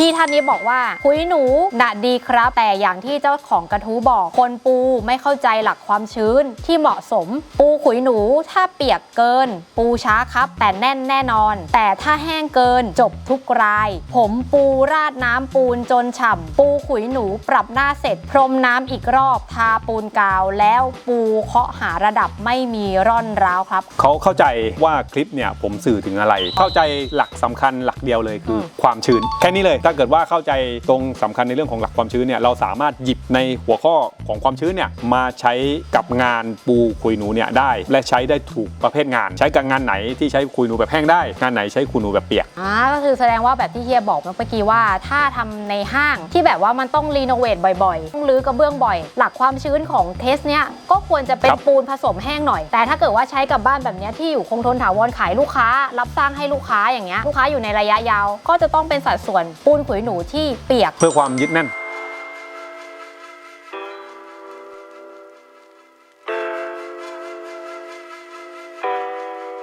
พี่ท่านนี้บอกว่าคุยหนูน่ะดีครับ แต่อย่างที่เจ้าของกระทู้บอก คนปูไม่เข้าใจหลักความชื้นที่เหมาะสม ปูขุยหนูถ้าเปียกเกิน ปูช้าครับ แต่แน่นแน่นอน แต่ถ้าแห้งเกินจบทุกราย ผมปูราดน้ำปูนจนฉ่ำปูขุยหนูปรับหน้าเสร็จ พรมน้ำอีกรอบทาปูนกาวแล้วปูเคาะหาระดับไม่มีร่อนร้าวครับ เขาเข้าใจว่าคลิปเนี่ยผมสื่อถึงอะไร เข้าใจหลักสำคัญหลักเดียวเลยคืออมความชื้นแค่นี้เลยถ้าเกิดว่าเข้าใจตรงสำคัญในเรื่องของหลักความชื้นเนี่ยเราสามารถหยิบในหัวข้อของความชื้นเนี่ยมาใช้กับงานปูคุยหนูเนี่ยได้ และใช้ได้ถูกประเภทงาน ใช้กับงานไหนที่ใช้คุยหนูแบบแห้งได้ งานไหนใช้คุยหนูแบบเปียกอ่าก็คือแสดงว่าแบบที่เฮียบอกเมื่อกี้ว่า ถ้าทำในห้างที่แบบว่ามันต้องรีโนเวทบ่อยๆต้องรื้อกระเบื้องบ่อย หลักความชื้นของเทสเนี้ยก็ควรจะเป็นปูนผสมแห้งหน่อย แต่ถ้าเกิดว่าใช้กับบ้านแบบเนี้ยที่อยู่คงทนถาวรขายลูกค้า รับสร้างให้ลูกค้าอย่างเงี้ยลูกค้าอยู่ในระยะยาว ก็จะต้องเป็นสัดส่วนปูนขุยหนูที่เปียก เพื่อความยึดแน่น